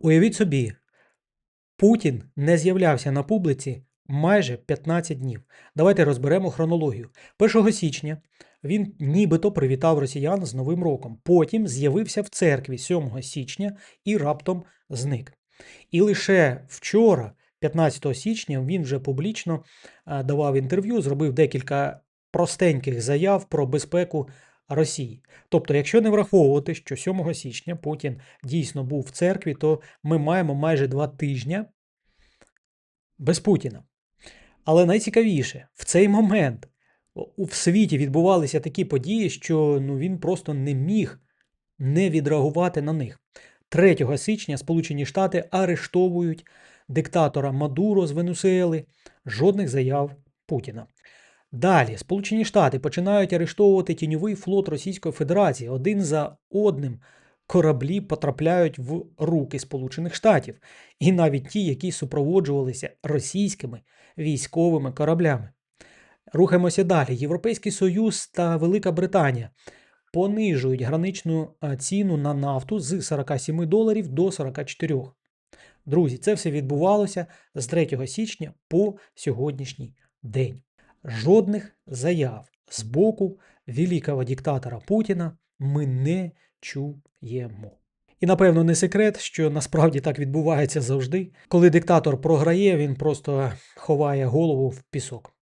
Уявіть собі, Путін не з'являвся на публіці майже 15 днів. Давайте розберемо хронологію. 1 січня він нібито привітав росіян з Новим роком. Потім з'явився в церкві 7 січня і раптом зник. І лише вчора, 15 січня, він вже публічно е, давав інтерв'ю, зробив декілька простеньких заяв про безпеку Росії. Тобто, якщо не враховувати, що 7 січня Путін дійсно був в церкві, то ми маємо майже два тижні без Путіна. Але найцікавіше, в цей момент в світі відбувалися такі події, що ну, він просто не міг не відреагувати на них. 3 січня Сполучені Штати арештовують диктатора Мадуро з Венесуели. Жодних заяв Путіна. Далі Сполучені Штати починають арештовувати тіньовий флот Російської Федерації. Один за одним кораблі потрапляють в руки Сполучених Штатів, і навіть ті, які супроводжувалися російськими військовими кораблями. Рухаємося далі. Європейський Союз та Велика Британія понижують граничну е, ціну на нафту з 47 доларів до 44. Друзі, це все відбувалося з 3 січня по сьогоднішній день. Жодних заяв з боку великого диктатора Путіна ми не чуємо. І напевно не секрет, що насправді так відбувається завжди. Коли диктатор програє, він просто ховає голову в пісок.